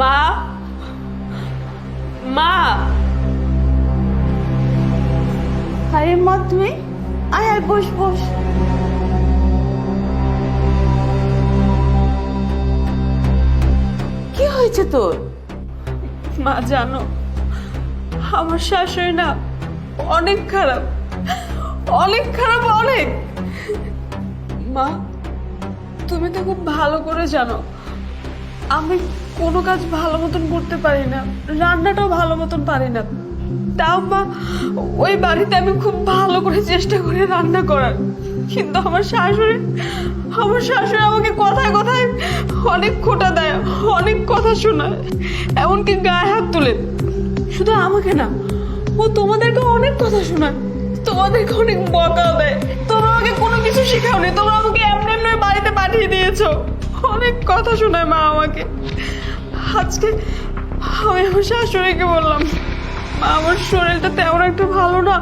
মা মা। আরে মা তুই আয় আয়, বস বস। কি হয়েছে তোর? মা, জানো, আমার শাশুড়ি না অনেক খারাপ অনেক খারাপ, অনেক। মা, তুমি তো খুব ভালো করে জানো আমি কোনো কাজ ভালো মতন করতে পারি না, রান্নাটাও ভালো মতন পারি না। তাও মা, ওই বাড়িতে আমি খুব ভালো করে চেষ্টা করি রান্না করার। কিন্তু আমার শাশুড়ি আমার শাশুড়ি আমাকে কথায় কথায় অনেক খোটা দেয়, অনেক কথা শোনায়, এমনকি গায়ে হাত তুলে। শুধু আমাকে না, ও তোমাদেরকে অনেক কথা শোনায়, তোমাদেরকে অনেক বকা দেয়। তোমরা আমাকে কোনো কিছু শেখাওনি, তোমরা আমাকে এমনি বাড়িতে পাঠিয়ে দিয়েছ। অনেক কথা শোনায় মা আমাকে। আজকে আমি আমার শাশুড়িকে বললাম, মা, আমার শরীরটা তেমন একটা ভালো না।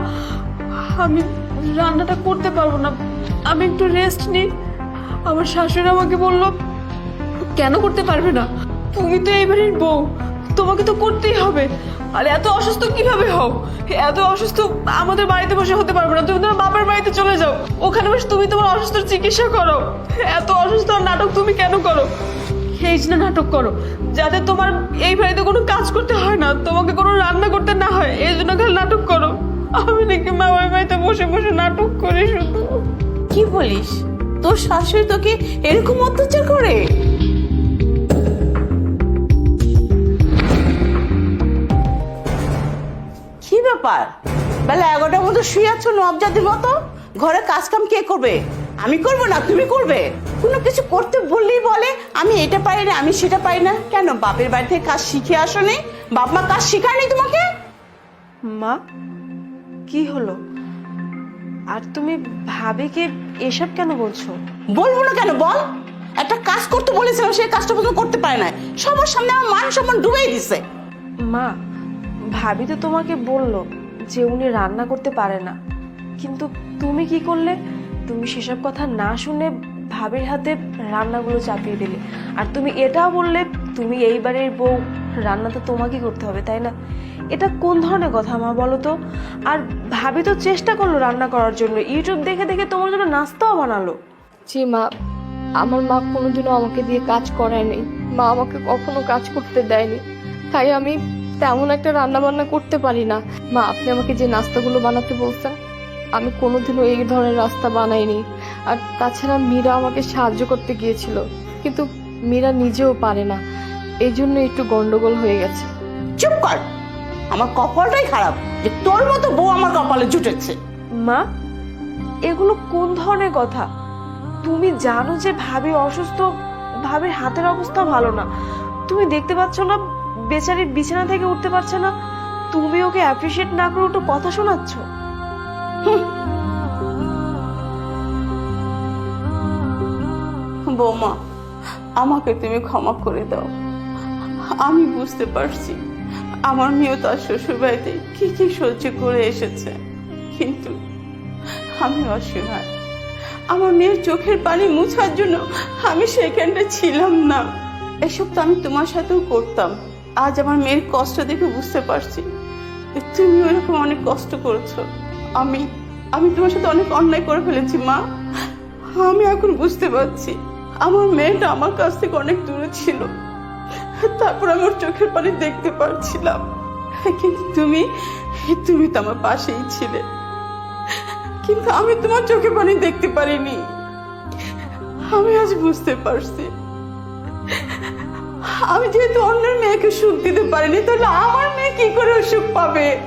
আমি রান্নাটা করতে পারব না। আমি একটু রেস্ট নিই। আমার শাশুড়ি আমাকে বলল, কেন করতে পারবে না? তুমি তো এই বাড়ির বউ। তোমাকে তো করতেই হবে। আর এত অসুস্থ কীভাবে হও? এত অসুস্থ আমাদের বাড়িতে বসে হতে পারবে না। তুমি তোমার বাবার বাড়িতে চলে যাও। ওখানে বসে তুমি তোমার অসুস্থ চিকিৎসা করো। এত অসুস্থ নাটক তুমি কেন করো? এই জন্য নাটক করো? যাতে তোমার এই বাড়িতে কোনো কাজ করতে হয় না, তোমাকে কোনো রান্না করতে না হয়, এই জন্য খালি নাটক করো। আমি নাকি মা বাড়িতে বসে বসে নাটক করি শুধু। কি বলিস? তোর শাশুড়ি তোকে এরকম অত্যাচার করে? ব্যাপার? বেলা এগারোটার মতো শুয়ে আছো নবজাতির মতো? ঘরে কাজ কাম কে করবে? আমি করব না তুমি করবে? কোনো কিছু করতে বললেই বলে আমি এটা পারি না আমি সেটা পারি না। কেন বাপের বাড়ি থেকে কাজ শিখে আসো নি? বাপ মা কাজ শিখায়নি তোমাকে? মা কি হলো? আর তুমি ভাবিকে এসব কেন বলছো? বলব না কেন বল। একটা কাজ করতে বলেছিলাম সেই কাজটা পর্যন্ত করতে পারে না সবার সামনে আমার মান সম্মান ডুবেই দিছে। মা ভাবি তো তোমাকে বলল যে উনি রান্না করতে পারে না। কিন্তু তুমি কি করলে? তুমি সেসব কথা না শুনে ভাবির হাতে রান্নাগুলো চাপিয়ে দিলে। আর তুমি এটাও বললে, তুমি এই বাড়ির বউ, রান্না তো তোমাকে করতে হবে, তাই না? এটা কোন ধরনের কথা মা বলো তো? আর ভাবি তো চেষ্টা করল রান্না করার জন্য। ইউটিউব দেখে দেখে তোমার জন্য নাস্তাও বানালো। জি মা, আমার মা কোনোদিনও আমাকে দিয়ে কাজ করায়নি। মা আমাকে কখনো কাজ করতে দেয়নি। তাই আমি তেমন একটা রান্না বান্না করতে পারি না। মা আপনি আমাকে যে নাস্তাগুলো বানাতে বলছেন আমি কোনোদিনও এই ধরনের রাস্তা বানাইনি। আর তাছাড়া মীরা আমাকে সাহায্য করতে গিয়েছিল কিন্তু মীরা নিজেও পারে না। এই জন্য একটু গন্ডগোল হয়ে গেছে। চুপ কর! আমার কপালটাই খারাপ যে তোর মতো বউ আমার কপালে জুটেছে। মা এগুলো কোন ধরনের কথা? তুমি জানো যে ভাবি অসুস্থ ভাবির হাতের অবস্থা ভালো না। তুমি দেখতে পাচ্ছ না বেচারি বিছানা থেকে উঠতে পারছে না। তুমি ওকে অ্যাপ্রিসিয়েট না করে একটু কথা শোনাচ্ছ? বৌমা, আমাকে তুমি ক্ষমা করে দাও। আমি বুঝতে পারছি আমার মেয়েও তার শ্বশুর বাড়িতে কি কি সহ্য করে এসেছে। কিন্তু আমি অসহায় আমার মেয়ের চোখের পানি মুছার জন্য আমি সেখানটা ছিলাম না। এসব তো আমি তোমার সাথেও করতাম। আজ আমার মেয়ের কষ্ট দেখে বুঝতে পারছি। তুমি ওরকম অনেক কষ্ট করেছ। আমি আমি তোমার সাথে অনেক অন্যায় করে ফেলেছি, মা। আমি এখন বুঝতে পারছি, আমার মেয়েটা আমার কাছ থেকে অনেক দূরে ছিল। তারপর আমি ওর চোখের পানি দেখতে পারছিলাম। কিন্তু তুমি তুমি তো আমার পাশেই ছিলে। কিন্তু আমি তোমার চোখে পানি দেখতে পারিনি। আমি আজ বুঝতে পারছি। আমি যেহেতু অন্যের মেয়েকে সুখ দিতে পারিনি, তাহলে আমার মেয়ে কি করে সুখ পাবে?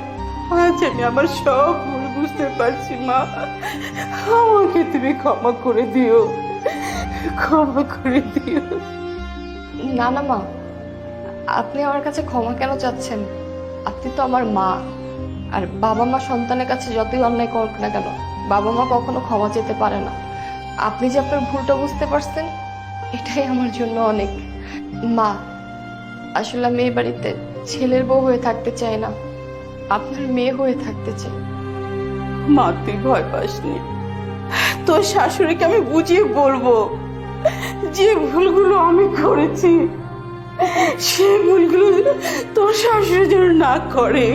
আজ আমি আমার সব ভুল বুঝতে পারছি, মা। আমাকে তুমি ক্ষমা করে দিও। ক্ষমা করে দিও। না না, মা। আপনি আমার কাছে ক্ষমা কেন চাচ্ছেন? আপনি তো আমার মা। আর বাবা মা সন্তানের কাছে যতই অন্যায় করুক না কেন, বাবা মা কখনো ক্ষমা চেতে পারে না। আপনি যে আপনার ভুলটা বুঝতে পারছেন, এটাই আমার জন্য অনেক। মা, আসলে আমি এই বাড়িতে ছেলের বউ হয়ে থাকতে চাই না, আপনার মেয়ে হয়ে থাকতে চাই। মা, তুই ভয় পাসনি। তোর শাশুড়িকে আমি বুঝিয়ে বলব, যে ভুলগুলো আমি করেছি, সে ভুলগুলো তোর শাশুড়ি যেন না করে।